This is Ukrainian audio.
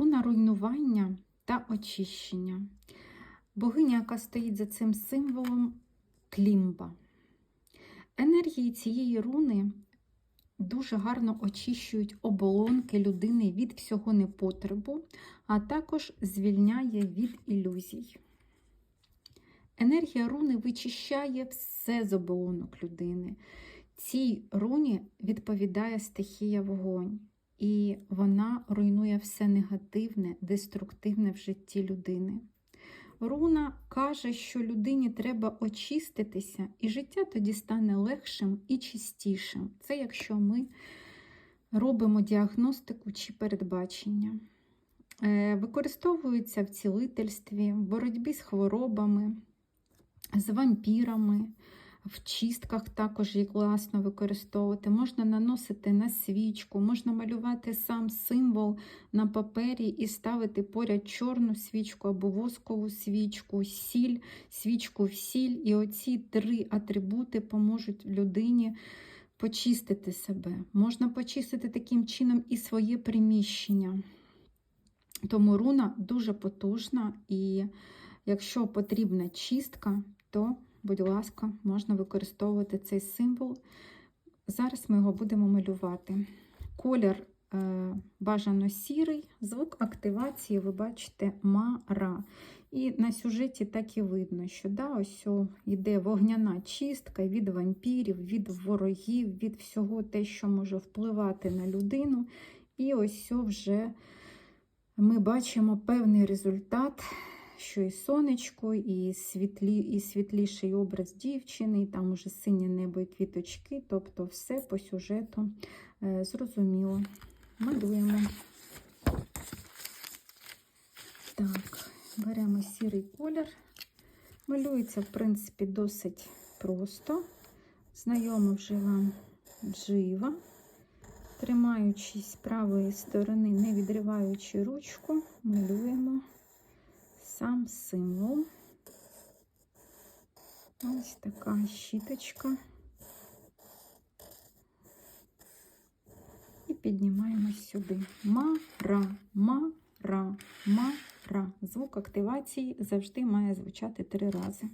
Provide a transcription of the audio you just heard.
руна руйнування та очищення. Богиня, яка стоїть за цим символом клімба. Енергії цієї руни дуже гарно очищують оболонки людини від всього непотребу, а також звільняє від ілюзій. Енергія руни вичищає все з оболонок людини. Цій руні відповідає стихія вогонь, і вона руйнує все негативне, деструктивне в житті людини. Руна каже, що людині треба очиститися, і життя тоді стане легшим і чистішим. Це якщо ми робимо діагностику чи передбачення. Е, Використовується в цілительстві, в боротьбі з хворобами, з вампірами, в чистках також її класно використовувати. Можна наносити на свічку, можна малювати сам символ на папері і ставити поряд чорну свічку або воскову свічку, сіль, свічку в сіль. І оці три атрибути поможуть людині почистити себе. Можна почистити таким чином і своє приміщення. Тому руна дуже потужна, і якщо потрібна чистка, то, будь ласка, можна використовувати цей символ. Зараз ми його будемо малювати. Колір е, бажано сірий, звук активації, ви бачите, мара. І на сюжеті так і видно, що да, ось йде вогняна чистка від вампірів, від ворогів, від всього те, що може впливати на людину. І ось вже ми бачимо певний результат, що і сонечко, і, світлі, і світліший образ дівчини, і там уже синє небо і квіточки, тобто все по сюжету е, зрозуміло. Малюємо. Так, беремо сірий колір. Малюється, в принципі, досить просто. Знайомо вже вам джива. Тримаючись правої сторони, не відриваючи ручку, малюємо сам символ. Ось така щіточка. І піднімаємось сюди. Ма-ра, ма-ра, ма-ра. Звук активації завжди має звучати три рази.